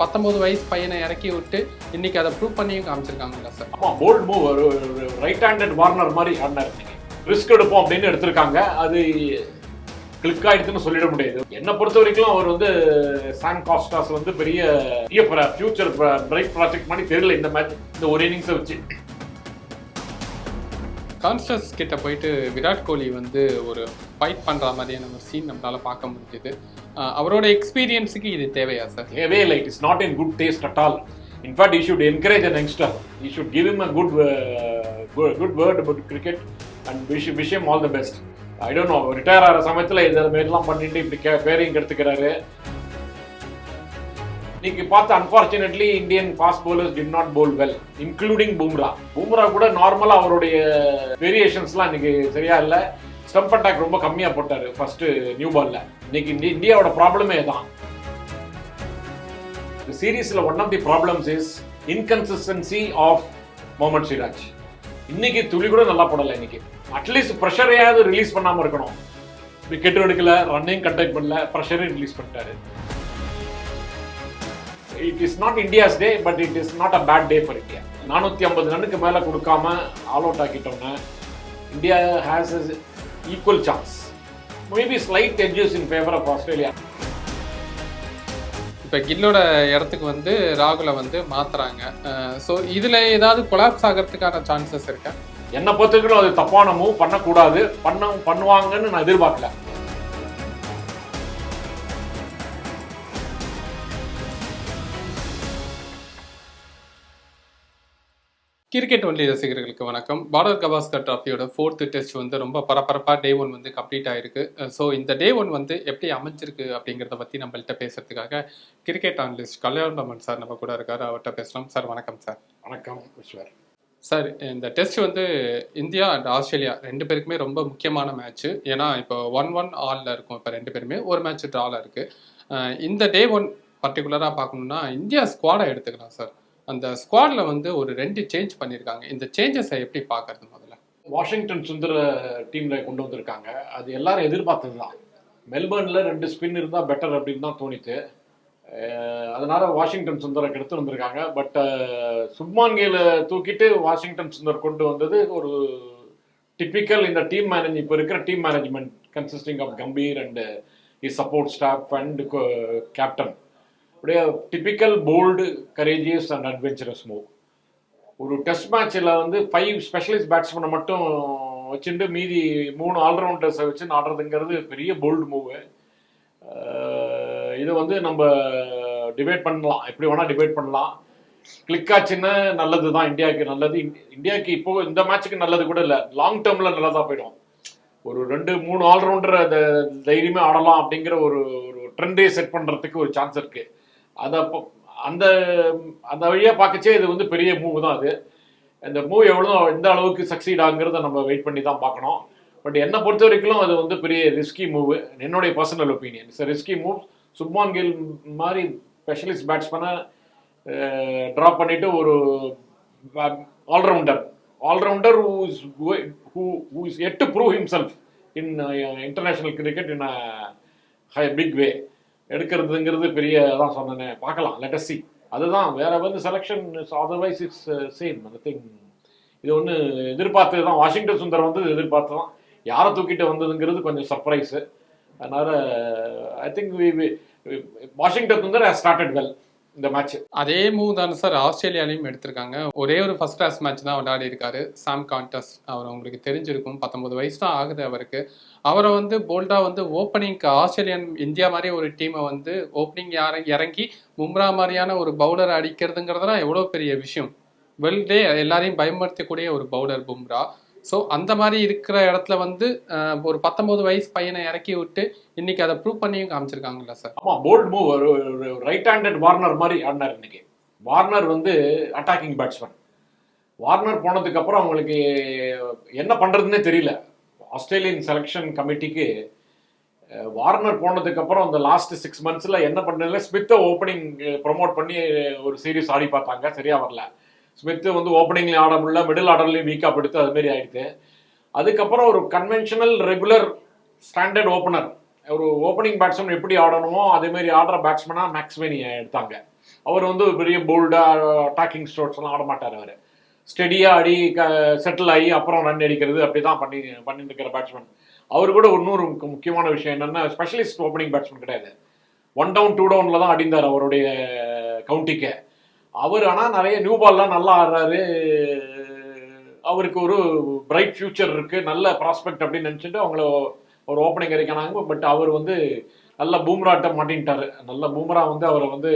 பத்தொன்பது வயசு பையனை இறக்கி விட்டு இன்னைக்கு அதை ப்ரூவ் பண்ணியும் காமிச்சிருக்காங்கல்ல சார் ஆமா போல்ட் மூவ் ஒரு ரைட் ஹேண்டட் வார்னர் மாதிரி ஆடினார். ரிஸ்க் எடுப்போம் அப்படின்னு எடுத்திருக்காங்க. அது கிளிக் ஆயிடுச்சுன்னு சொல்லிட முடியாது. என்னை பொறுத்த வரைக்கும் அவர் வந்து சாம் காஸ்டாஸ் வந்து பெரிய ஃபியூச்சர் பிரைட் ப்ராஜெக்ட் மாதிரி தெரியல இந்த மேட்ச் இந்த ஒரு இன்னிங்ஸை வச்சு. கான்ஸ்டன்ஸ் கிட்ட போயிட்டு விராட் கோலி வந்து ஒரு ஃபைட் பண்ற மாதிரியான ஒரு சீன் நம்மளால பார்க்க முடிஞ்சுது. அவரோட எக்ஸ்பீரியன்ஸுக்கு இது தேவையா சார் தேவே இல்லை. It is not in good taste at all in fact you should encourage an youngster you should give him a good good word about cricket and wish விஷயம் all the best I don't know retire ஆகிற சமயத்தில் இதை மாரிலாம் பண்ணிட்டு இப்படி K பேரையும் எடுத்துக்கிறாரு இன்னைக்கு பார்த்து unfortunately Indian fast bowlers did not bowl well including Bumrah Bumrah கூட நார்மலாக அவருடைய வேரியேஷன்ஸ்லாம் இன்னைக்கு சரியா இல்லை. ஸ்டம்ப் அட்டாக் ரொம்ப கம்மியாக போட்டார் ஃபர்ஸ்ட் நியூ பால்ல இன்னைக்கு இந்தியாவோட ப்ராப்ளமே தான். சீரீஸ்ல one of the problems is inconsistency of Mohammed Siraj இன்னைக்கு துளி கூட நல்லா போடல இன்னைக்கு. அட்லீஸ்ட் ப்ரெஷரையாவது ரிலீஸ் பண்ணாம இருக்கணும். விக்கெட்டும் எடுக்கல ரன்னையும் கண்டக்ட் பண்ணல ப்ரெஷரையும் ரிலீஸ் பண்ணிட்டாரு. It is not India's day but it is not a bad day for India நானூற்றி ஐம்பது ரன்னுக்கு மேலே கொடுக்காம all out ஆக்கிட்டோம்னா India has equal chance maybe slight edges in favour of Australia இப்போ கில்லோட இடத்துக்கு வந்து ராகுலை வந்து மாத்துறாங்க. ஸோ இதுல ஏதாவது கொலாப்ஸ் ஆகிறதுக்கான சான்சஸ் இருக்கா? என்னை பொறுத்தவரைக்கும் அது தப்பான மூவ் பண்ணக்கூடாது. பண்ண பண்ணுவாங்கன்னு நான் எதிர்பார்க்கல. கிரிக்கெட் ஒன்லி ரசிகர்களுக்கு வணக்கம். பார்டர் கவாஸ்கர் டிராஃபியோட ஃபோர்த்து டெஸ்ட் வந்து ரொம்ப பரபரப்பாக டே ஒன் வந்து கம்ப்ளீட் ஆயிருக்கு. ஸோ இந்த டே ஒன் வந்து எப்படி அமைஞ்சிருக்கு அப்படிங்கிறத பற்றி நம்மள்ட்ட பேசுறதுக்காக கிரிக்கெட் அனலிஸ்ட் கல்யாணமன் சார் நம்ம கூட இருக்காரு. அவர்கிட்ட பேசலாம். சார் வணக்கம் சார். வணக்கம் விஸ்வர் சார் இந்த டெஸ்ட் வந்து இந்தியா அண்ட் ஆஸ்திரேலியா ரெண்டு பேருக்குமே ரொம்ப முக்கியமான மேட்ச் ஏன்னா இப்போ ஒன் ஒன் ஆல்ல இருக்கும். இப்போ ரெண்டு பேருமே ஒரு மேட்ச் ட்ரால இருக்கு. அஹ் இந்த டே ஒன் பர்டிகுலராக பார்க்கணும்னா இந்தியா ஸ்குவாடை எடுத்துக்கலாம் சார். அந்த ஸ்குவாட்ல வந்து ஒரு ரெண்டு சேஞ்ச் பண்ணியிருக்காங்க இந்த சேஞ்சஸை எப்படி பார்க்கறது முதல்ல? வாஷிங்டன் சுந்தர டீம்ல கொண்டு வந்திருக்காங்க. அது எல்லாரும் எதிர்பார்த்தது தான். மெல்பர்ன்ல ரெண்டு ஸ்பின் இருந்தா பெட்டர் அப்படின்னு தான் தோணித்து. அதனால வாஷிங்டன் சுந்தரை எடுத்து வந்திருக்காங்க. பட் சுப்மான் கேல தூக்கிட்டு வாஷிங்டன் சுந்தர் கொண்டு வந்தது ஒரு டிப்பிக்கல் இந்த டீம் மேனேஜ் இப்போ இருக்கிற team management consisting of Gambhir and E support staff and captain அப்படியே typical bold courageous and adventurous move ஒரு டெஸ்ட் மேட்ச்சில் வந்து ஃபைவ் ஸ்பெஷலிஸ்ட் பேட்ஸ்மேனை மட்டும் வச்சுட்டு மீதி மூணு ஆல்ரவுண்டர்ஸை வச்சு ஆடுறதுங்கிறது பெரிய போல்டு மூவு இது வந்து நம்ம டிபேட் பண்ணலாம். எப்படி வேணால் டிபேட் பண்ணலாம். கிளிக் ஆச்சுன்னா நல்லது தான். இந்தியாவுக்கு நல்லது. இந்தியாவுக்கு இப்போ இந்த மேட்ச்சுக்கு நல்லது கூட இல்லை. லாங் டேர்மில் நல்லதாக போயிடும். ஒரு ரெண்டு மூணு ஆல்ரவுண்டர் தைரியமே ஆடலாம் அப்படிங்கிற ஒரு ஒரு ட்ரெண்டே செட் பண்ணுறதுக்கு ஒரு சான்ஸ் இருக்குது அதை அப்போ- அந்த அந்த வழியாக பார்க்கச்சே இது வந்து பெரிய மூவ் தான் அது. இந்த மூவ் எவ்வளோ எந்த அளவுக்கு சக்சீட் ஆகுங்கிறத நம்ம வெயிட் பண்ணி தான் பார்க்கணும் பட் என்னை பொறுத்த வரைக்கும் அது வந்து பெரிய ரிஸ்கி மூவ் என்னுடைய personal opinion it's risky move Shubman Gill மாதிரி ஸ்பெஷலிஸ்ட் பேட்ஸ்மேனை ட்ராப் பண்ணிட்டு ஒரு all rounder all rounder who is who who is yet to prove himself in international cricket in a big way எடுக்கிறதுங்கிறது பெரிய அதான் சொன்னேன். பார்க்கலாம். Let's see அதுதான். வேற வந்து செலெக்ஷன் அதர்வைஸ் இட்ஸ் சேம் அந்த இது ஒன்று எதிர்பார்த்தது தான். வாஷிங்டன் சுந்தர் வந்து எதிர்பார்த்து தான். யாரை தூக்கிட்டு வந்ததுங்கிறது கொஞ்சம் சர்ப்ரைஸு அதனால I think we Washington Sundar started well இந்த மேட்ச் அதே மூவ் தானே சார் ஆஸ்திரேலியாலையும் எடுத்திருக்காங்க. ஒரே ஒரு ஃபர்ஸ்ட் கிளாஸ் மேட்ச் தான் விளையாடி இருக்காரு. சாம் கான்டஸ் அவர் உங்களுக்கு தெரிஞ்சிருக்கும். பத்தொன்பது வயசு தான் ஆகுது அவருக்கு. அவரை வந்து போல்டா வந்து ஓப்பனிங்க்கு ஆஸ்திரேலியன் இந்தியா மாதிரி ஒரு டீமை வந்து ஓப்பனிங் இறங்கி மும்ரா மாதிரியான ஒரு பவுலர் அடிக்கிறதுங்கிறதுலாம் எவ்வளோ பெரிய விஷயம். வெல்டே எல்லாரையும் பயமுறுத்தக்கூடிய ஒரு பவுலர் பும்ரா. ஸோ அந்த மாதிரி இருக்கிற இடத்துல வந்து ஒரு பத்தொன்பது வயசு பையனை இறக்கி விட்டு இன்னைக்கு அதை ப்ரூவ் பண்ணியும் காமிச்சிருக்காங்கல்ல சார் ஆமா போல்ட் மூவ் ஒரு ரைட் ஹேண்டட் வார்னர் மாதிரி ஆடினார் இன்னைக்கு. வார்னர் வந்து அட்டாக்கிங் பேட்ஸ்மேன் வார்னர் போனதுக்கு அப்புறம் அவங்களுக்கு என்ன பண்றதுன்னே தெரியல. ஆஸ்திரேலியன் செலெக்ஷன் கமிட்டிக்கு வார்னர் போனதுக்கு அப்புறம் அந்த லாஸ்ட் சிக்ஸ் மந்த்ஸ்ல என்ன பண்ணல? ஸ்மித்தை ஓப்பனிங் ப்ரொமோட் பண்ணி ஒரு சீரியஸ் ஆடி பார்த்தாங்க. சரியா வரல. ஸ்மித்து வந்து ஓப்பனிங்ல ஆட முடியல மிடில் ஆர்டர்லையும் வீக்காக படுத்து அதுமாரி ஆயிடுது அதுக்கப்புறம் ஒரு கன்வென்ஷனல் ரெகுலர் ஸ்டாண்டர்ட் ஓப்பனர் ஒரு ஓப்பனிங் பேட்ஸ்மேன் எப்படி ஆடணுமோ அதேமாரி ஆடுற பேட்ஸ்மேனாக மேக்ஸ்மேனி எடுத்தாங்க. அவர் வந்து ஒரு பெரிய போல்டாக அட்டாக்கிங் ஸ்ட்ரோட்ஸ்லாம் ஆட மாட்டார் அவர். ஸ்டெடியாக அடி செட்டில் ஆகி அப்புறம் ரன் அடிக்கிறது அப்படி தான் பண்ணி பண்ணிட்டு இருக்கிற பேட்ஸ்மேன் அவர் கூட இன்னொரு முக்க- முக்கியமான விஷயம் என்னென்னா ஸ்பெஷலிஸ்ட் ஓப்பனிங் பேட்ஸ்மேன் கிடையாது. ஒன் டவுன் டூ டவுனில் தான் அடிந்தார் அவருடைய கவுண்டிக்கு அவர் ஆனால் நிறைய நியூ பால்லாம் நல்லா ஆடுறாரு. அவருக்கு ஒரு பிரைட் ஃபியூச்சர் இருக்கு. நல்ல ப்ராஸ்பெக்ட் அப்படின்னு நினச்சிட்டு அவங்கள ஒரு ஓப்பனிங் இறக்கினாங்க. பட் அவர் வந்து நல்ல பூம்ராட்ட மாட்டின்ட்டாரு. நல்ல பூம்ரா வந்து அவரை வந்து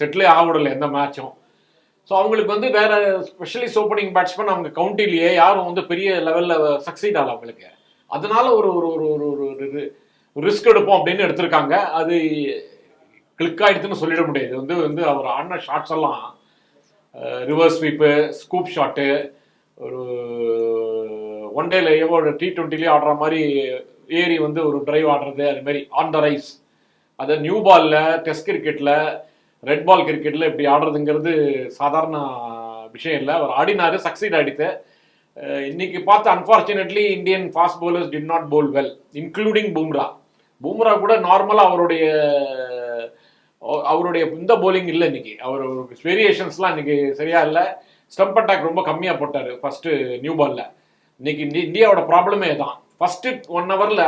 செட்டிலே ஆகவிடலை எந்த மேட்சும் ஸோ அவங்களுக்கு வந்து வேற ஸ்பெஷலிஸ்ட் ஓப்பனிங் பேட்ஸ்மேன் அவங்க கவுண்டிலேயே யாரும் வந்து பெரிய லெவலில் சக்சீட் ஆகல அவங்களுக்கு. அதனால ஒரு ஒரு ஒரு ஒரு ஒரு ரிஸ்க் எடுப்போம் அப்படின்னு எடுத்திருக்காங்க. அது கிளிக் ஆயிடுச்சுன்னு சொல்லிட முடியாது. வந்து வந்து அவர் ஆடின ஷாட்ஸ் எல்லாம் ரிவர்ஸ் ஸ்வீப்பு ஸ்கூப் ஷாட்டு ஒரு ஒன் டேல எவ்வளோ டி ட்வெண்ட்டிலேயே ஆடுற மாதிரி ஏறி வந்து ஒரு டிரைவ் ஆடுறது அது மாதிரி ஆன் த ரைஸ் அதை நியூ பாலில் டெஸ்ட் கிரிக்கெட்டில் ரெட் பால் கிரிக்கெட்டில் இப்படி ஆடுறதுங்கிறது சாதாரண விஷயம் இல்லை. அவர் ஆடினார் சக்சீட் ஆடித்து இன்னைக்கு பார்த்து unfortunately Indian fast bowlers did not bowl well including Bumrah Bumrah கூட நார்மலாக அவருடைய அவருடைய இந்த போலிங் இல்லை இன்னைக்கு. அவர் வேரியேஷன்ஸ்லாம் இன்னைக்கு சரியா இல்லை. ஸ்டம்ப் அட்டாக் ரொம்ப கம்மியாக போட்டார் ஃபர்ஸ்ட் நியூ பால்ல இன்னைக்கு இந்தியாவோட ப்ராப்ளமே தான் ஃபர்ஸ்ட் ஒன் ஹவர்ல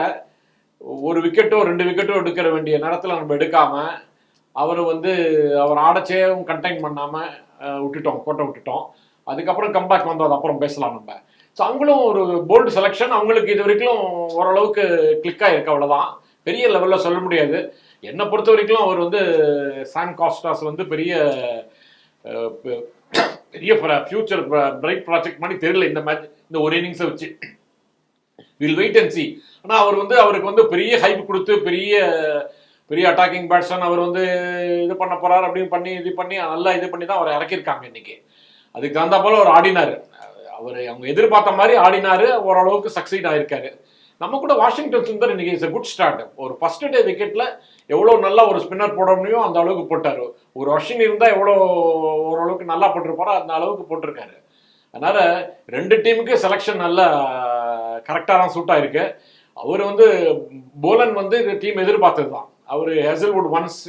ஒரு விக்கெட்டோ ரெண்டு விக்கெட்டோ எடுக்கிற வேண்டிய நேரத்தில் நம்ம எடுக்காம அவர் வந்து அவர் ஆடச்சேவும் கண்டெயின் பண்ணாம விட்டுட்டோம் கோட்டை விட்டுட்டோம். அதுக்கப்புறம் கம்பேக் வந்தோம் அப்புறம் பேசலாம் நம்ம. ஸோ அவங்களும் ஒரு போல்டு செலெக்ஷன் அவங்களுக்கு இது வரைக்கும் ஓரளவுக்கு கிளிக் ஆயிருக்கு அவ்வளோதான் பெரிய லெவலில் சொல்ல முடியாது. என்னை பொறுத்த வரைக்கும் அவர் வந்து சாம் காஸ்டாஸ் வந்து பெரிய பெரிய ஃபியூச்சர் பிரைட் ப்ராஜெக்ட் மாதிரி தெரியல இந்த மேட்ச் இந்த ஒரு இன்னிங்ஸை வச்சு. வில் வெயிட் அண்ட் சி ஆனால் அவர் வந்து அவருக்கு வந்து பெரிய ஹைப் கொடுத்து பெரிய பெரிய அட்டாக்கிங் பேட்ஸ்மேன் அவர் வந்து இது பண்ண போகிறார் அப்படின்னு பண்ணி இது பண்ணி நல்லா இது பண்ணி தான் அவரை இறக்கியிருக்காங்க இன்னைக்கு. அதுக்கு தகுந்த போல அவர் ஆடினார். அவர் அவங்க எதிர்பார்த்த மாதிரி ஆடினாரு ஓரளவுக்கு சக்சீட் ஆயிருக்காரு. நம்ம கூட வாஷிங்டன் சுந்தர் இன்னைக்கு இஸ் குட் ஸ்டார்ட் ஒரு ஃபர்ஸ்ட் டே விக்கெட்ல எவ்வளோ நல்லா ஒரு ஸ்பின்னர் போட முடியும் அந்த அளவுக்கு போட்டாரு. ஒரு அஸ்வின் இருந்தால் எவ்வளோ ஓரளவுக்கு நல்லா போட்டிருப்பாரோ அந்த அளவுக்கு போட்டிருக்காரு. அதனால ரெண்டு டீமுக்கு செலெக்ஷன் நல்லா கரெக்டாக தான் சூட் ஆயிருக்கு. அவர் வந்து போலன் வந்து டீம் எதிர்பார்த்தது தான் அவர் ஹெசல்வுட் ஒன்ஸ்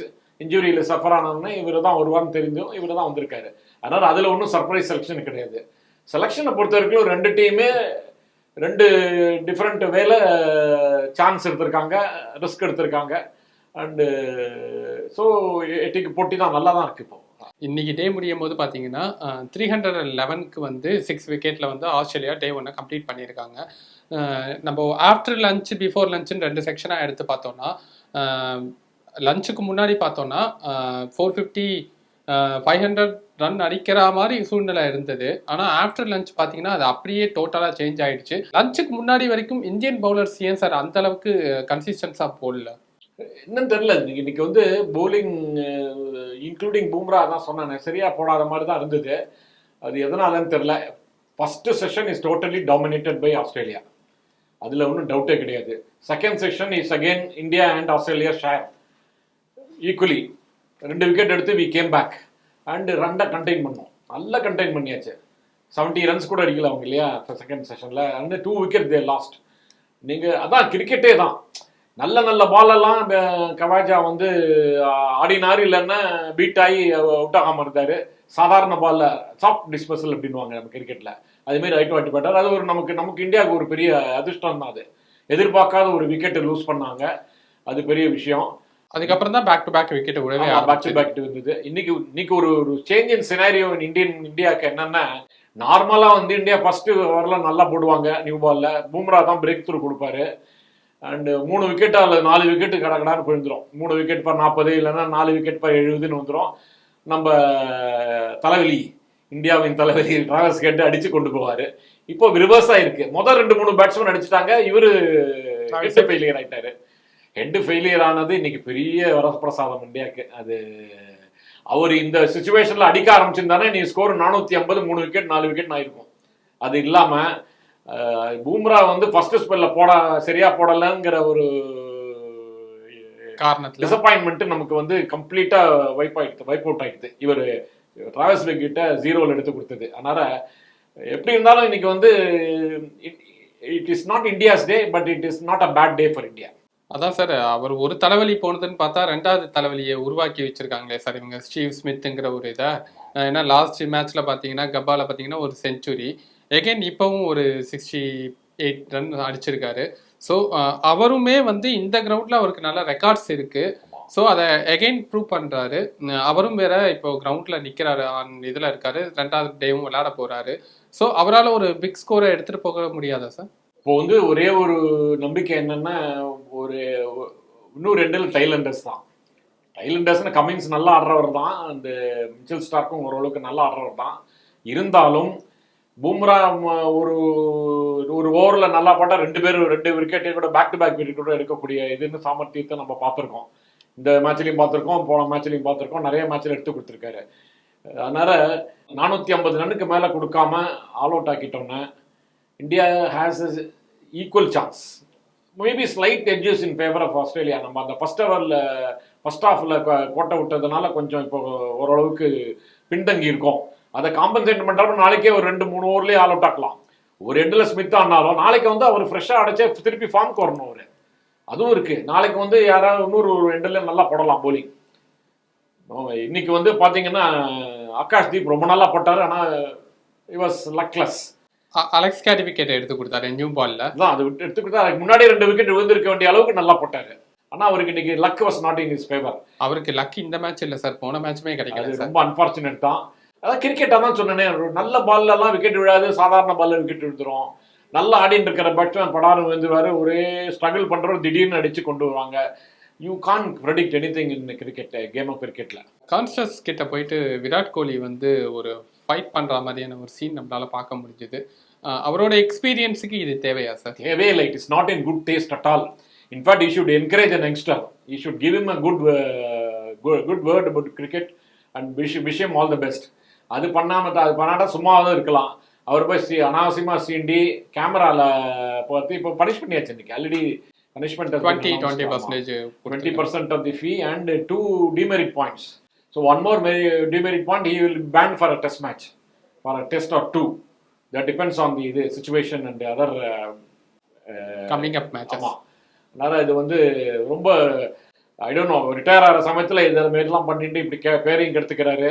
இன்ஜுரியில் சஃபர் ஆனவனே இவர் தான் வருவார்னு தெரிஞ்சும் இவர் தான் வந்திருக்காரு. அதனால அதில் ஒன்றும் சர்ப்ரைஸ் செலெக்ஷன் கிடையாது. செலெக்ஷனை பொறுத்த வரைக்கும் ரெண்டு டீமே ரெண்டு டிஃப்ரெண்ட் வேல சான்ஸ் எடுத்திருக்காங்க ரிஸ்க் எடுத்திருக்காங்க. அண்டு ஸோ எட்டிக்கு போட்டி தான் நல்லா தான் இருக்கு இப்போ. இன்னைக்கு டே முடியும் போது பார்த்தீங்கன்னா த்ரீ ஹண்ட்ரட் அண்ட் லெவனுக்கு வந்து சிக்ஸ் விக்கெட்டில் வந்து ஆஸ்திரேலியா டே ஒன்று கம்ப்ளீட் பண்ணியிருக்காங்க. நம்ம ஆஃப்டர் லஞ்ச் பிஃபோர் லஞ்சுன்னு ரெண்டு செக்ஷனாக எடுத்து பார்த்தோம்னா லஞ்சுக்கு முன்னாடி பார்த்தோன்னா four fifty five hundred run அடிக்கிற மாதிரி சூழ்நிலை இருந்தது. ஆனால் ஆஃப்டர் லஞ்ச் பார்த்தீங்கன்னா அது அப்படியே டோட்டலாக சேஞ்ச் ஆயிடுச்சு. லஞ்சுக்கு முன்னாடி வரைக்கும் இந்தியன் பவுலர்ஸ் ஏன் சார் அந்த அளவுக்கு கன்சிஸ்டன்ஸாக போடல? என்னன்னு தெரியல. இன்னைக்கு வந்து போலிங் இன்க்ளூடிங் பூம்ரா தான் சொன்னேன். சரியா போடாத மாதிரி தான் இருந்தது. அது எதனாலன்னு தெரியல. First session is totally dominated by Australia அதில் ஒன்றும் டவுட்டே கிடையாது. Second session is again India and Australia share equally ரெண்டு விக்கெட் எடுத்து வி கேம் பேக் அண்டு ரன்னை கண்டெயின் பண்ணோம். நல்லா கண்டெயின் பண்ணியாச்சு. செவன்ட்டி ரன்ஸ் கூட அடிக்கல அவங்க இல்லையா? செகண்ட் செஷனில் and two wicket they lost நீங்கள் அதான் கிரிக்கெட்டே தான். நல்ல நல்ல பாலெல்லாம் இந்த கவாஜா வந்து ஆடினார் இல்லைன்னா பீட் ஆகி அவுட் ஆகாமல் இருந்தார். சாதாரண பால்ல சாஃப்ட் டிஸ்பசல் அப்படின்வாங்க நம்ம கிரிக்கெட்டில் அதுமாரி ரைட் வாட்டி போட்டார். அது ஒரு நமக்கு நமக்கு இந்தியாவுக்கு ஒரு பெரிய அதிர்ஷ்டம் தான் அது. எதிர்பார்க்காத ஒரு விக்கெட்டை லூஸ் பண்ணாங்க. அது பெரிய விஷயம். அதுக்கப்புறம் தான் பேக் டு பேக் விக்கெட் விடவே பேக் டு. பேக் இருந்தது இன்னைக்கு இன்னைக்கு ஒரு ஒரு சேஞ்ச் இன் சினாரியோ இந்தியன் இந்தியாவுக்கு என்னன்னா நார்மலா வந்து இந்தியா ஃபர்ஸ்ட் ஓவர்லாம் நல்லா போடுவாங்க நியூ பால்ல பூம்ரா தான் பிரேக் த்ரூ கொடுப்பாரு. அண்ட் மூணு விக்கெட் அல்லது நாலு விக்கெட் கடகடான்னு போயிருந்துரும். மூணு விக்கெட் பர் நாற்பது இல்லைன்னா நாலு விக்கெட் பர் எழுபதுன்னு வந்துரும். நம்ம தலைவலி இந்தியாவின் தலைவலி டிராவல்ஸ் கேட்டு அடிச்சு கொண்டு போவாரு. இப்போ ரிவர்ஸ் ஆயிருக்கு முதல் ரெண்டு மூணு பேட்ஸ்மேன் அடிச்சுட்டாங்க. இவரு ஆயிட்டாரு. ஹெட் ஃபெயிலியர் ஆனது இன்னைக்கு பெரிய வரப்பிரசாதம் இந்தியாவுக்கு அது அவர் இந்த சுச்சுவேஷன்ல அடிக்க ஆரம்பிச்சிருந்தானே நீ ஸ்கோர் நானூத்தி ஐம்பது மூணு விக்கெட் நாலு விக்கெட் ஆயிருக்கும். அது இல்லாம அஹ், பூம்ரா வந்து ஃபர்ஸ்ட் ஸ்பெல்ல போட சரியா போடலங்கிற ஒரு காரணத்துல. டிசப்பாயின்மெண்ட் நமக்கு வந்து கம்ப்ளீட்டா வைப் ஆயிடுது வைப் அவுட் ஆயிடுது. இவர் டிராவல்ஸ் கிட்ட ஜீரோல எடுத்து கொடுத்தது. அதனால எப்படி இருந்தாலும் இன்னைக்கு வந்து it is not India's day but it is not a bad day for India அதான் சார் அவர் ஒரு தலைவலி போனதுன்னு பார்த்தா ரெண்டாவது தலைவலியை உருவாக்கி வச்சிருக்காங்களே சார் இவங்க ஸ்டீவ் ஸ்மித்துங்கிற ஒரு இதை. ஏன்னா லாஸ்ட் மேட்ச்ல பார்த்தீங்கன்னா கப்பால பார்த்தீங்கன்னா ஒரு செஞ்சுரி எகைன் இப்போவும் ஒரு சிக்ஸ்டி எயிட் ரன் அடிச்சிருக்காரு ஸோ அவருமே வந்து இந்த கிரவுண்டில் அவருக்கு நல்ல ரெக்கார்ட்ஸ் இருக்கு. ஸோ அதை எகைன் ப்ரூவ் பண்ணுறாரு அவரும் வேற இப்போ கிரவுண்டில் நிற்கிறாரு ஆன் இதில் இருக்காரு. ரெண்டாவது டேவும் விளையாட போறாரு. ஸோ அவரால் ஒரு பிக் ஸ்கோரை எடுத்துகிட்டு போக முடியாதா சார் இப்போ வந்து ஒரே ஒரு நம்பிக்கை என்னன்னா ஒரு இன்னும் ரெண்டு டைலண்டர்ஸ் தான். டைலண்டர்ஸ்னு கமிங்ஸ் நல்லா ஆடுறவர் தான். அந்த மிச்சல் ஸ்டார்க்கும் ஓரளவுக்கு நல்லா ஆடுறவர் தான். இருந்தாலும் பூம்ரா ஒரு ஒரு ஓவரில் நல்லா போட்டால் ரெண்டு பேரும் ரெண்டு விக்கெட்டை கூட பேக் டு பேக் விக்கெட் கூட எடுக்கக்கூடிய இதுன்னு சாமர்த்தியத்தை நம்ம பார்த்துருக்கோம். இந்த மேட்ச்லையும் பார்த்துருக்கோம் போன மேட்ச்லையும் பார்த்துருக்கோம். நிறைய மேட்ச்சில் எடுத்து கொடுத்துருக்காரு. அதனால நானூற்றி ஐம்பது ரன்னுக்கு மேலே கொடுக்காம all out ஆக்கிட்டோன்னே India has equal chance maybe slight edges in favour of Australia நம்ம அந்த ஃபர்ஸ்ட் ஓவரில் ஃபர்ஸ்ட் ஹாஃபில் கோட்டை விட்டதுனால கொஞ்சம் இப்போ ஓரளவுக்கு பின்தங்கி இருக்கோம். அதை காம்பன்சேட் பண்ணுறப்ப நாளைக்கே ஒரு ரெண்டு மூணு ஓவர்லேயே ஆல் அவுட் ஆக்கலாம். ஒரு எண்டில் ஸ்மித் ஆனாலும் நாளைக்கு வந்து அவர் ஃப்ரெஷ்ஷாக அடைச்சே திருப்பி ஃபார்ம் வரணும் அவர். அதுவும் இருக்கு. நாளைக்கு வந்து யாராவது இன்னொரு ஒரு எண்டில் நல்லா போடலாம் போலிங் இன்னைக்கு வந்து பார்த்தீங்கன்னா ஆகாஷ் தீப் ரொம்ப நல்லா போட்டார். ஆனால் was luckless Alex Carey wicket எடுத்து கொடுத்தாரு நியூ பால்ல அதான் அது விட்டு எடுத்துக்கிட்டு அதுக்கு முன்னாடி ரெண்டு விக்கெட் விழுந்திருக்க வேண்டிய அளவுக்கு நல்லா போட்டாரு. ஆனா அவருக்கு இன்னைக்கு luck was not in his favour அவருக்கு லக் இந்த மேட்ச் இல்ல சார் போன மேட்ச்மே கிடைக்கல சார் ரொம்ப அன்பார்ச்சுனேட் தான். அதான் கிரிக்கெட்டா தான் சொன்னேனே நல்ல பால்ல எல்லாம் விக்கெட் விழாது சாதாரண பால்ல விக்கெட் விழுந்துரும். நல்லா ஆடிட்டு இருக்கிற பேட்ஸ்மேன் படாரம் விழுந்துருவாரு. ஒரே ஸ்ட்ரகிள் பண்றவர் திடீர்னு அடிச்சு கொண்டு வருவாங்க. You can't predict anything in cricket game of கிரிக்கெட்ல கான்ஸ்டஸ் கிட்ட போயிட்டு விராட் கோலி வந்து ஒரு ஃபைட் பண்ற மாதிரியான ஒரு சீன் நம்மளால பார்க்க முடிஞ்சுது. அவரோட எக்ஸ்பீரியன்ஸுக்கு இது தேவையா சார் தேவையே இல்லை. It is not in good taste at all in fact you should encourage an youngster you should give him a good good word about cricket and wish விஷயம் ஆல் த பெஸ்ட் அது பண்ணாம அது பண்ணாட்டா சும்மாவும் இருக்கலாம். அவர் போய் C அனாவசியமா சீண்டி கேமரால பார்த்து இப்போ பனிஷ் பண்ணியாச்சு இன்னைக்கு. Already punishment twenty twenty percentage twenty percent of the fee and two demerit points so one more demerit point he will ban for a test match for a test or two that depends on the இது situation and other coming up matches ஆமா. அதனால இது வந்து ரொம்ப ஐ don't know retire ஆகிற சமயத்தில் இதை மாரிலாம் பண்ணிட்டு இப்படி கே பேரையும் கெடுத்துக்கிறாரு.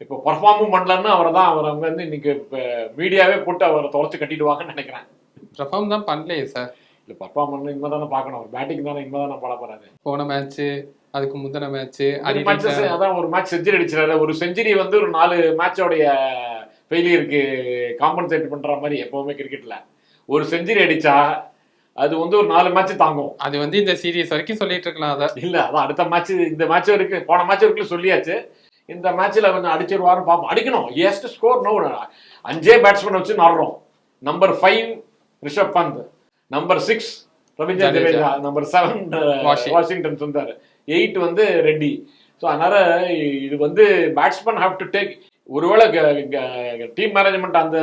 இப்போ பர்ஃபார்மும் பண்ணலன்னு அவரை தான் அவர் அவங்க வந்து இன்னைக்கு மீடியாவே போட்டு அவரை துரைச்சு கட்டிடுவாங்கன்னு நினைக்கிறேன். பெர்ஃபார்ம் தான் பண்ணலையே சார் இல்லை பர்ஃபார்ம் பண்ண இனிமே தானே பார்க்கணும். அவர் பேட்டிங் தானே இனிமே தானே பாட போறாரு. போன மேட்ச் அதுக்கு முந்தின மேட்ச் ஒரு matches, அதான் ஒரு மேட்ச் செஞ்சுரி அடிச்சிடாரு ஒரு செஞ்சுரி வந்து ஒரு நாலு மேட்சோடைய ஃபெயிலியருக்கு காம்பன்சேட் பண்ற மாதிரி எப்பவுமே கிரிக்கெட்ல ஒரு செஞ்சுரி அடிச்சா அது வந்து ஒரு நாலு மேட்ச் தாங்கும். அது வந்து இந்த சீரியஸ் வரைக்கும் சொல்லிட்டு இருக்கலாம் அதை. இல்ல அதான் அடுத்த மேட்ச் இந்த மேட்ச் வரைக்கும் போன மேட்ச் வரைக்கும் சொல்லியாச்சு. இந்த மேட்ச்ல கொஞ்சம் அடிச்சிருவாரு பார்ப்போம் அடிக்கணும். எஸ்ட் ஸ்கோர் நோ அஞ்சே பேட்ஸ்மேன் வச்சு நடுறோம். Number five Rishabh Pant. Number six Ravindra Jadeja. Number seven washing. Washington Sundar eight வந்து ரெட்டி ஸோ அதனால இது வந்து பேட்ஸ்மேன் ஹாவ் டு டேக் ஒருவேளை டீம் மேனேஜ்மெண்ட் அந்த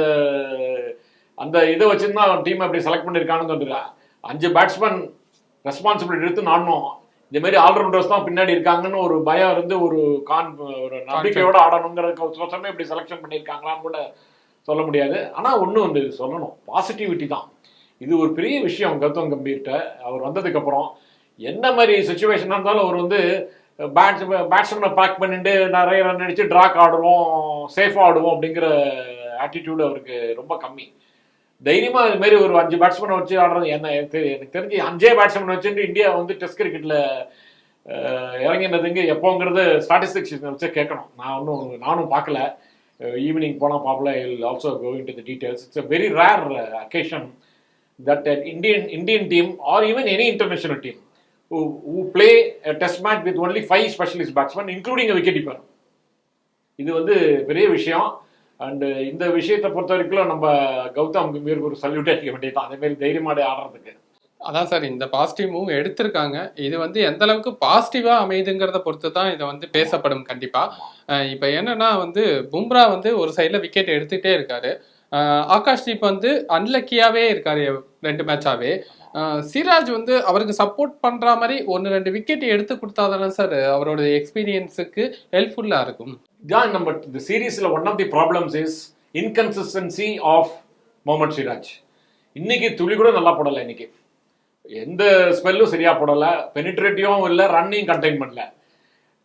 அந்த இதை வச்சுருந்தா டீம் அப்படி செலக்ட் பண்ணியிருக்கான்னு தோணுது அஞ்சு பேட்ஸ்மேன் ரெஸ்பான்சிபிலிட்டி எடுத்து நாடணும். இந்த மாதிரி ஆல்ரவுண்டர்ஸ் தான் பின்னாடி இருக்காங்கன்னு ஒரு பயம் இருந்து ஒரு கான் ஒரு நம்பிக்கையோட ஆடணுங்கிறதுக்கோசமே இப்படி செலெக்ஷன் பண்ணியிருக்காங்களான்னு கூட சொல்ல முடியாது. ஆனால் ஒன்று வந்து சொல்லணும். பாசிட்டிவிட்டி தான். இது ஒரு பெரிய விஷயம் கௌதம் கம்பீர்கிட்ட. அவர் வந்ததுக்கப்புறம் என்ன மாதிரி சுச்சுவேஷனாக இருந்தாலும் அவர் வந்து பேட்ஸ் பேட்ஸ்மேனை பேக் பண்ணிட்டு நிறைய ரன் அடிச்சு ட்ராக் ஆடுவோம் சேஃபாக ஆடுவோம் அப்படிங்கிற ஆட்டிடியூடு அவருக்கு ரொம்ப கம்மி. தைரியமா இது மாதிரி ஒரு அஞ்சு பேட்ஸ்மேனை வச்சு ஆடுறது என்ன எனக்கு எனக்கு தெரிஞ்சு அஞ்சே பேட்ஸ்மேன் வச்சுட்டு இந்தியா வந்து டெஸ்ட் கிரிக்கெட்ல இறங்கினதுங்க எப்போங்கிறது ஸ்டாட்டிஸ்டிக்ஸ் வச்சு கேட்கணும். நான் ஒன்றும் நானும் பார்க்கல. ஈவினிங் போனால் பார்க்கல also going to the details it's a very rare occasion that an Indian Indian team or even any international team who, who play a test match with only five specialist batsmen, including a wicketkeeper. இது வந்து பெரிய விஷயம். And இந்த விஷயத்தை பொறுத்த வரைக்கும் நம்ம கௌதம் கம்பீருக்கு ஒரு சல்யூட் அடிக்க வேண்டியதான் அதே மாதிரி தைரியமாடி ஆடுறதுக்கு. அதான் சார் இந்த பாசிட்டிவ் மூவ் எடுத்திருக்காங்க. இது வந்து எந்த அளவுக்கு பாசிட்டிவா அமையுதுங்கிறத பொறுத்து தான் இதை வந்து பேசப்படும் கண்டிப்பா. இப்ப என்னன்னா வந்து பும்ரா வந்து ஒரு சைடுல விக்கெட் எடுத்துட்டே இருக்காரு. ஆகாஷ் தீப் வந்து அன்லக்கியாவே இருக்காரு ரெண்டு மேட்சாவே சிராஜ் வந்து அவருக்கு சப்போர்ட் பண்ற மாதிரி ஒன்று ரெண்டு விக்கெட் எடுத்து கொடுத்தாதானே சார் அவரோட எக்ஸ்பீரியன்ஸுக்கு ஹெல்ப்ஃபுல்லா இருக்கும். இதான் நம்ம இந்த சீரீஸ்ல one of the problems is inconsistency of Mohammed Siraj இன்னைக்கு துளி கூட நல்லா போடல இன்னைக்கு. எந்த ஸ்மெல்லும் சரியா போடல பெனிட்ரேட்டிவும் இல்லை ரன்னிங் கண்டெயின் பண்ணல.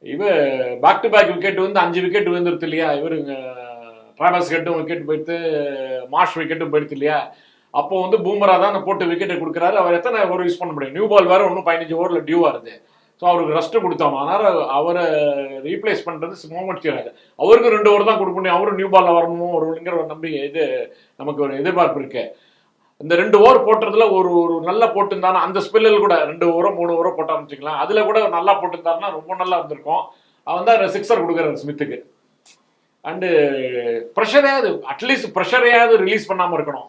இவ பேக் டு பேக் விக்கெட் வந்து அஞ்சு விக்கெட் விழுந்துருது இல்லையா? இவருங்க டிராவல்ஸ் கெட்டும் விக்கெட் போயிடுத்து மார்ஷ் விக்கெட்டும் போயிடுத்து இல்லையா? அப்போ வந்து பூமரா தான் போட்டு விக்கெட்டை கொடுக்குறாரு. அவர் எத்தனை ஓவர் யூஸ் பண்ண முடியும்? நியூ பால் வேற ஒன்றும் பதினஞ்சு ஓவரில் டியூ வருது ஸோ அவருக்கு ரெஸ்ட் கொடுத்தோம். ஆனால் அவரை ரீப்ளேஸ் பண்ணுறது முகமது சிராஜ் அவருக்கு ரெண்டு ஓவர் தான் கொடுக்க முடியும். அவரும் நியூ பாலில் வரணும் ஒருங்கிற ஒரு நம்பிக்கை இது நமக்கு ஒரு எதிர்பார்ப்பு இருக்கு. இந்த ரெண்டு ஓவர் போட்டுறதுல ஒரு ஒரு நல்லா போட்டிருந்தானா அந்த ஸ்பெல்லில் கூட ரெண்டு ஓவரோ மூணு ஓவரோ போட்டா வச்சுக்கலாம் அதில் கூட நல்லா போட்டிருந்தாருன்னா ரொம்ப நல்லா இருந்திருக்கும் அவன் தான் சிக்ஸர் கொடுக்குறாரு ஸ்மித்துக்கு அண்டு ப்ரெஷரையாவது அட்லீஸ்ட் ப்ரெஷரையாவது ரிலீஸ் பண்ணாம இருக்கணும்.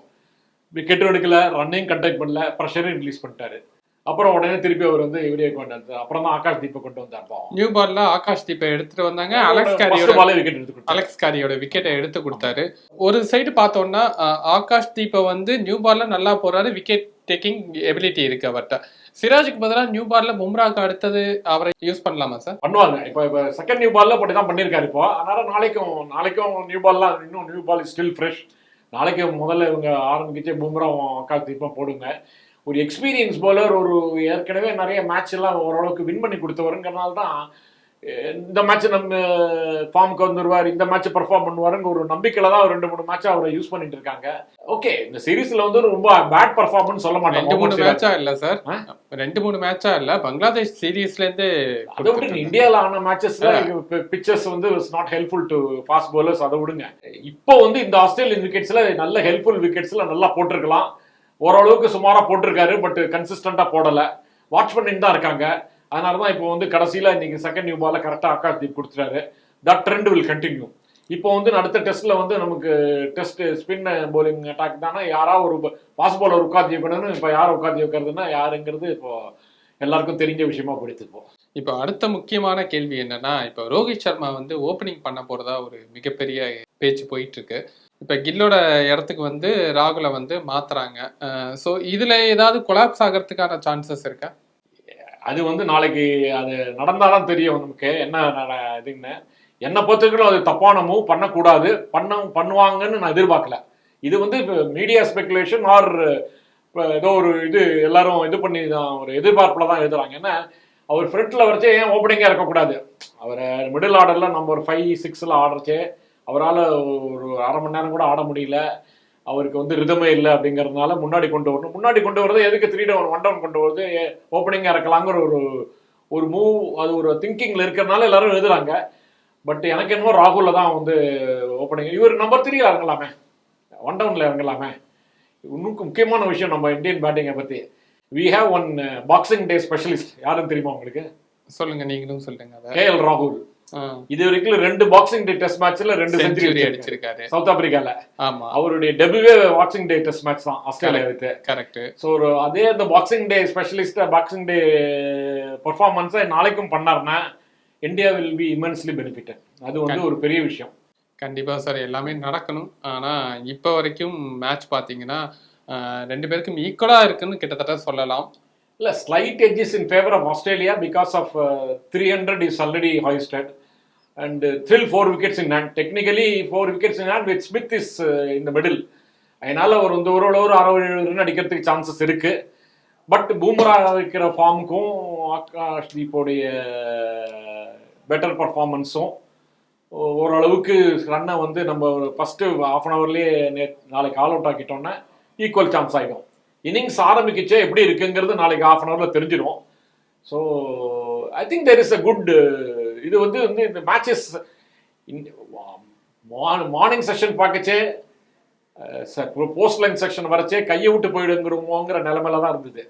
விக்கெட்டும் எடுக்கல ரன்னையும் கண்டக்ட் பண்ணல ப்ரெஷரையும் ரிலீஸ் பண்ணிட்டாரு. அப்புறம் உடனே திருப்பி அவர் வந்து இவரே கொண்டு வந்தார். அப்புறம் தான் ஆகாஷ் தீப்பை கொண்டு வந்தார். நியூ பால்ல ஆகாஷ் தீப்பை எடுத்துட்டு வந்தாங்க. அலெக்ஸ் கேரியோட wicket எடுத்து. அலெக்ஸ் காரியோட விக்கெட்டை எடுத்து கொடுத்தாரு. ஒரு சைடு பார்த்தோம்னா ஆகாஷ் தீப வந்து நியூ பால்ல நல்லா போறாரு. விக்கெட் டேக்கிங் எபிலிட்டி இருக்கு அவர்கிட்ட சிராஜுக்கு பதிலாக நியூ பார்ல பும்ராக்கு அடுத்தது அவரை யூஸ் பண்ணலாமா சார் பண்ணுவாங்க. இப்போ இப்போ செகண்ட் நியூ பால்ல போட்டு தான் பண்ணியிருக்காரு இப்போ. அதனால நாளைக்கும் நாளைக்கும் நியூ பால்லாம் இன்னும் நியூ பால் ஸ்டில் ஃப்ரெஷ் நாளைக்கு முதல்ல இவங்க ஆரம்பிச்சே பும்ரா ஆகாஷ் தீபம் போடுங்க. ஒரு எக்ஸ்பீரியன்ஸ் bowler ஒரு ஏற்கனவே நிறைய மேட்ச் எல்லாம் ஓரளவுக்கு வின் பண்ணி கொடுத்தவருங்கிறனால தான் இந்த மேட்ச் நம்ம ஃபார்முக்கு வந்துருவார் இந்த மேட்ச் பெர்ஃபார்ம் பண்ணுவாருங்க ஒரு நம்பிக்கையில தான் ரெண்டு மூணு மேட்ச் அவரை யூஸ் பண்ணிட்டு இருக்காங்க. ஓகே இந்த சீரீஸ்ல வந்து ரொம்ப பேட் பர்ஃபார்மன்ஸ் சொல்ல மாட்டேன் ரெண்டு மூணு. மேட்சா இல்ல சார்? ரெண்டு மூணு மேட்சா இல்ல பங்களாதேஷ் சீரீஸ்ல இருந்து அதை விட்டு இந்தியாவில் ஆன மேட்சஸ்ல பிக்சர்ஸ் வந்து is not helpful to fast bowlers அதை விடுங்க. இப்போ வந்து இந்த ஆஸ்திரேலியன் விக்கெட்ஸ்ல நல்ல ஹெல்ப்ஃபுல் விக்கெட்ஸ்ல நல்லா போட்டிருக்கலாம். ஓரளவுக்கு சுமாரா போட்டிருக்காரு பட் கன்சிஸ்டண்டா போடல. வாட்ச் பண்ணிட்டு தான் இருக்காங்க. அதனால தான் இப்போ வந்து கடைசியில இன்னைக்கு செகண்ட் நியூ பால கரெக்டா ஆகாஷ் தீப் கொடுத்துட்டாரு. தட் ட்ரெண்ட் வில் கண்டினியூ இப்போ வந்து அடுத்த டெஸ்ட்ல வந்து நமக்கு டெஸ்ட் ஸ்பின் போலிங் அட்டாக் தானே யாரா ஒரு பாஸ் பாலர் உட்காந்து வைக்கணும்னு இப்போ யார் உட்காந்து வைக்கிறதுனா யாருங்கிறது இப்போ எல்லாருக்கும் தெரிஞ்ச விஷயமா படித்துப்போம் இப்போ. இப்போ அடுத்த முக்கியமான கேள்வி என்னன்னா இப்போ ரோஹித் சர்மா வந்து ஓப்பனிங் பண்ண போறதா ஒரு மிகப்பெரிய பேச்சு போயிட்டு இருக்கு இப்போ கில்லோட இடத்துக்கு வந்து ராகுலை வந்து மாத்துறாங்க. ஸோ இதுல ஏதாவது கொலாப்ஸ் ஆகிறதுக்கான சான்சஸ் இருக்கா? அது வந்து நாளைக்கு அது நடந்தாதான் தெரியும் நமக்கு. என்ன இதுன்னு. என்னை பொறுத்தவரைக்கும் அது தப்பான மூவ் பண்ணக்கூடாது. பண்ண பண்ணுவாங்கன்னு நான் எதிர்பார்க்கல. இது வந்து மீடியா ஸ்பெகுலேஷன் ஆர் ஏதோ ஒரு இது எல்லாரும் இது பண்ணி தான் ஒரு எதிர்பார்ப்பில் தான் எழுதுறாங்க. ஏன்னா அவர் ஃப்ரண்ட்ல வரைச்சே ஏன் ஓப்பனிங்காக இருக்கக்கூடாது? அவரை மிடில் நம்ம ஒரு ஃபைவ் சிக்ஸில் ஆடுறச்சே அவரால் ஒரு அரை மணி நேரம் கூட ஆட முடியல. அவருக்கு வந்து ரிதமே இல்லை அப்படிங்கறதுனால முன்னாடி கொண்டு வரணும். முன்னாடி கொண்டு வரது எதுக்கு த்ரீ டவுன் ஒன் டவுன் கொண்டு வருது? ஓப்பனிங்காக இருக்கலாங்கிற ஒரு ஒரு மூவ் அது ஒரு திங்கிங்ல இருக்கிறதுனால எல்லாரும் எழுதுறாங்க. பட் எனக்கு என்னமோ ராகுல்ல தான் வந்து ஓப்பனிங் இவர் நம்பர் த்ரீ இறங்கலாமே. ஒன் டவுன்ல இறங்கலாமே. இன்னும் முக்கியமான விஷயம் நம்ம இந்தியன் பேட்டிங்கை பத்தி. We have one boxing day specialist யாருன்னு தெரியுமா உங்களுக்கு? சொல்லுங்க நீங்களும் சொல்லுங்க. அதை கே எல் ராகுல் இது வரைக்கும் ரெண்டு பாக்ஸிங் டே டெஸ்ட் மேட்ச்ல ரெண்டு செஞ்சுரி அடிச்சிருக்காரு. சவுத் ஆப்பிரிக்கால ஆமா. அவருடைய டெபியூவே பாக்ஸிங் டே டெஸ்ட் மேட்ச் தான் ஆஸ்திரேலியா வித்து. கரெக்ட் ஸோ ஒரு அதே அந்த boxing day specialist boxing day பர்ஃபார்மன்ஸை நாளைக்கும் பண்ணாருன்னா India will be immensely benefited அது வந்து ஒரு பெரிய விஷயம். கண்டிப்பா சார் எல்லாமே நடக்கணும். ஆனா இப்போ வரைக்கும் மேட்ச் பாத்தீங்கன்னா ரெண்டு பேருக்கும் ஈக்குவலா இருக்குன்னு கிட்டத்தட்ட சொல்லலாம். இல்ல slight edges in favour of Australia because of three hundred is already hoisted and thrill four wickets in hand technically four wickets in hand with Smith is இந்த மிடில் அதனால் ஒரு இந்த ஒரு ஒரு அறுபது எழுபது ரன் அடிக்கிறதுக்கு சான்சஸ் இருக்கு. பட் பூமரா இருக்கிற ஃபார்முக்கும் ஆகாஷ் தீப்போடைய பெட்டர் பர்ஃபார்மன்ஸும் ஓரளவுக்கு ரன்னை வந்து நம்ம ஃபஸ்ட்டு ஹாஃப் அன் ஹவர்லேயே நே நாளைக்கு ஆல் அவுட் ஆக்கிட்டோன்னே ஈக்குவல் சான்ஸ் ஆகிடும் இன்னிங்ஸ் ஆரம்பிக்கிச்சே எப்படி இருக்குங்கிறது நாளைக்கு ஹாஃப் அன் ஹவரில் தெரிஞ்சிடும். So I think there is a good இது வந்து வந்து இந்த மேட்சஸ் மார்னிங் செஷன் பார்க்கச்சே போஸ்ட் லைன் செக்ஷன் வரைச்சே கையை விட்டு போயிடுங்கிறோங்கிற நிலமையில தான் இருந்தது.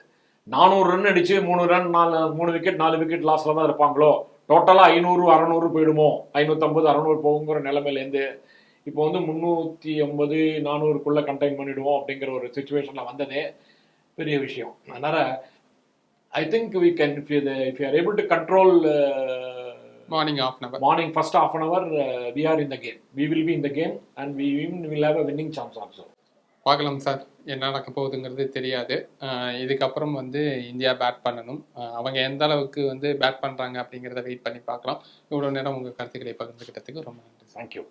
நானூறு ரன் அடிச்சு மூணு ரன் நாலு மூணு விக்கெட் நாலு விக்கெட் லாஸ்ல தான் இருப்பாங்களோ? டோட்டலாக ஐநூறு அறநூறு போயிடுமோ? ஐநூற்றம்பது அறநூறு போகுங்கிற நிலமையிலேருந்து இப்போ வந்து முந்நூற்றி ஐம்பது நானூறுக்குள்ளே கண்டெயின் பண்ணிடுவோம் அப்படிங்கிற ஒரு சுச்சுவேஷனில் வந்ததே பெரிய விஷயம். அதனால் I think we can if if you are able to control morning half an hour morning first half an hour we are in the game we will be in the game and we will have a winning chance also பார்க்கலாம் sir. என்ன நடக்க போகுதுங்கிறது தெரியாது. இதுக்கப்புறம் வந்து India bat பண்ணணும். அவங்க எந்த அளவுக்கு வந்து பேட் பண்றாங்க அப்படிங்கிறத வெயிட் பண்ணி பார்க்கலாம். இவ்வளோ நேரம் உங்க கருத்துக்களை பகிர்ந்துக்கிட்டதுக்கு ரொம்ப நன்றி தேங்க்யூ